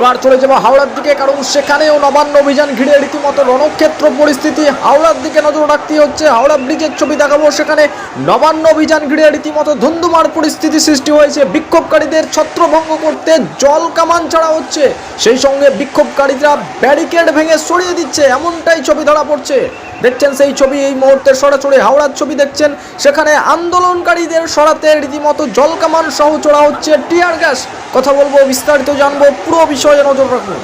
এবার চলে যাব হাওড়ার দিকে, কারণ সেখানেও নবান্ন অভিযান ঘিরে রীতিমতো রণক্ষেত্র পরিস্থিতি। হাওড়ার দিকে নজর রাখতে হচ্ছে, হাওড়া ব্রিজের ছবি দেখাবো। সেখানে নবান্ন অভিযান ঘিরে রীতিমতো ধুন্ধুমার পরিস্থিতি সৃষ্টি হয়েছে। বিক্ষোভকারীদের ছত্রভঙ্গ করতে জল কামান ছাড়া হচ্ছে। সেই সঙ্গে বিক্ষোভকারীরা ব্যারিকেড ভেঙে সরিয়ে দিচ্ছে, এমনটাই ছবি ধরা পড়ছে। দেখছেন সেই ছবি, এই মুহূর্তে সরাসরি হাওড়ার ছবি দেখছেন। সেখানে আন্দোলনকারীদের সরাতে রীতিমতো জলকামান সহ চড়া হচ্ছে টিয়ার গ্যাস। কথা বলব, বিস্তারিত জানব, পুরো বিষয়ে নজর রাখুন।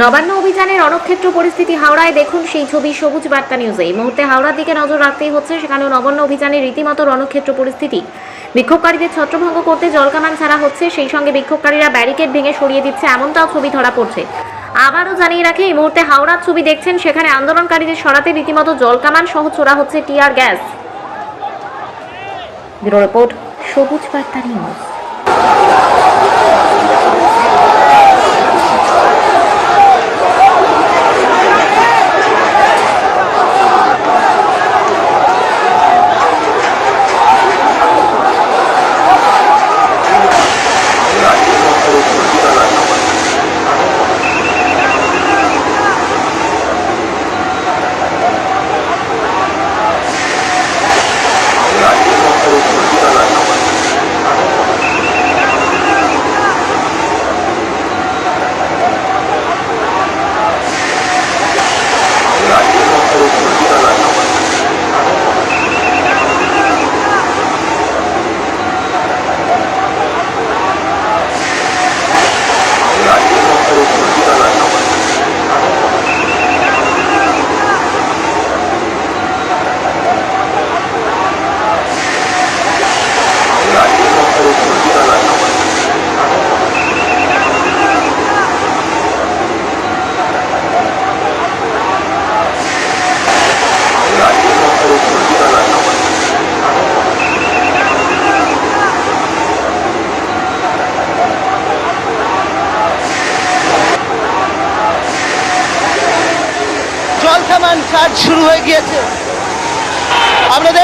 নবান্ন অভিযানের রণক্ষেত্র পরিস্থিতি হাওড়ায়। দেখুন সেই ছবি সবুজ বার্তা নিউজে এই মুহূর্তে হাওড়ার দিকে নজর রাখতেই হচ্ছে সেখানেও নবান্ন অভিযানের রীতিমতো রণক্ষেত্র পরিস্থিতি। বিক্ষোভকারীদের ছত্রভঙ্গ করতে জলকামান ছাড়া হচ্ছে, সেই সঙ্গে বিক্ষোভকারীরা ব্যারিকেড ভেঙে সরিয়ে দিচ্ছে, এমনটাও ছবি ধরা পড়ছে। আবারও জানিয়ে রাখে, এই মুহূর্তে হাওড়ার ছবি দেখছেন, সেখানে আন্দোলনকারীদের সরাতে রীতিমতো জলকামান সহ ছোড়া হচ্ছে টিয়ার গ্যাস। রিপোর্ট, সবুজ বার্তা নিউজ। জল কাজ শুরু হয়ে গিয়েছে। দেখ